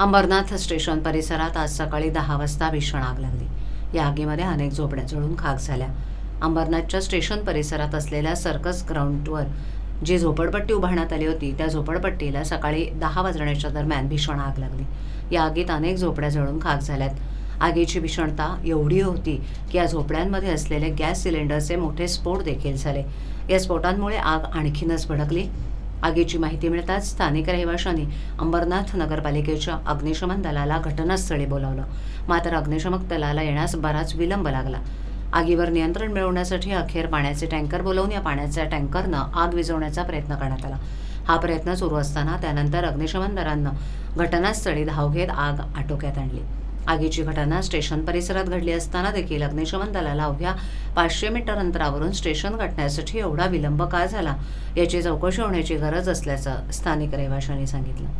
Ambernath station परिसरात आज सकाळी दहा वाजता भीषण आग लागली. या आगीमध्ये अनेक झोपड्या जळून खाक झाल्या. अंबरनाथच्या स्टेशन परिसरात असलेल्या सर्कस ग्राउंडवर जी झोपडपट्टी उभारण्यात आली होती त्या झोपडपट्टीला सकाळी दहा वाजण्याच्या दरम्यान भीषण आग लागली. या आगीत अनेक झोपड्या जळून खाक झाल्यात. आगीची भीषणता एवढी होती की या झोपड्यांमध्ये असलेले गॅस सिलेंडरचे मोठे स्फोट देखील झाले. या स्फोटांमुळे आग आणखीनच भडकली. आगीची माहिती मिळताच स्थानिक रहिवाशांनी अंबरनाथ नगरपालिकेच्या अग्निशमन दलाला घटनास्थळी बोलावलं. मात्र अग्निशमक दलाला येण्यास बराच विलंब लागला. आगीवर नियंत्रण मिळवण्यासाठी अखेर पाण्याचे टँकर बोलावून या पाण्याच्या टँकरनं आग विझवण्याचा प्रयत्न करण्यात आला. हा प्रयत्न सुरू असताना त्यानंतर अग्निशमन दलानं घटनास्थळी धाव घेत आग आटोक्यात आणली. आगीची घटना स्टेशन परिसरात घडली असताना देखील अग्निशमन दलाला अवघ्या पाचशे मीटर अंतरावरून स्टेशन गाठण्यासाठी एवढा विलंब का झाला? याची चौकशी होण्याची गरज असल्याचं स्थानिक रहिवाशांनी सांगितलं.